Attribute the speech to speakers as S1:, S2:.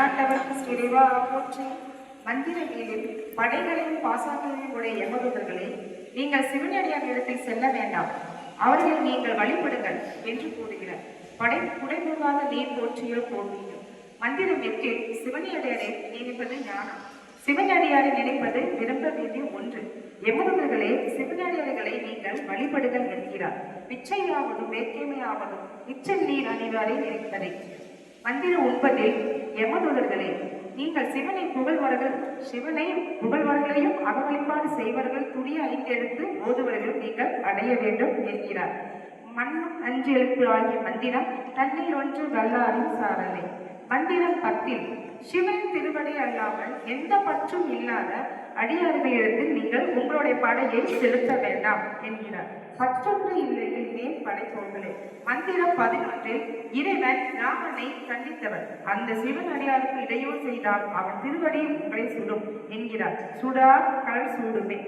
S1: எந்நாட்டவர்க்கு இறைவா போற்றி. மந்திரங்களிலும் படைகளையும் பாசாங்களையும் உடைய யமதூதர்களே நீங்கள் சிவனடியார் இடத்தில் செல்ல வேண்டாம். அவர்களை நீங்கள் வழிபடுங்கள் என்று கூறுகிறார். படை குடைமுகாத நீர் போற்றியோ போற்றியோ மந்திரம் எட்டில் சிவனடியாரை நினைப்பது ஞானம். சிவனடியாரை நினைப்பது விரும்ப வேண்டிய ஒன்று. எமதூதர்களே சிவனடியார்களை நீங்கள் வழிபடுதல் என்கிறார். பிச்சையாவதும் வேட்கைமையாவதும் நிச்சல் நீர் அணிவாரை நினைப்பதை. மந்திரம் ஒன்பதில் யமதூதர்களே நீங்கள் சிவனை புகழ்வார்கள் சிவனை புகழ்வார்களையும் அகவழிப்பாடு செய்வர்கள் துரிய ஐந்தெழுத்து ஓதுவர்கள் நீங்கள் அடைய வேண்டும் என்கிறார். மண்ணும் அஞ்சு எழுத்து ஆகிய மந்திரம் தண்ணீர் ஒன்று வல்லாரின் சாரலை மந்திரம் பத்தில் சிவன் திருவடி அல்லாமல் எந்த பற்றும் இல்லாத அடியார்களிடத்தில் நீங்கள் உங்களுடைய படையை செலுத்த வேண்டாம் என்கிறார். பற்றொன்று இல்லை மேல் படைப்போர்களே மந்திரம் பதினொன்றில் இறைவன் ராமனை கண்டித்தவர் அந்த சிவன் அடியாருக்கு இடையூறு செய்தால் அவன் திருவடி உங்களை சுடும் என்கிறார். சுடா கடல் சூடுமே.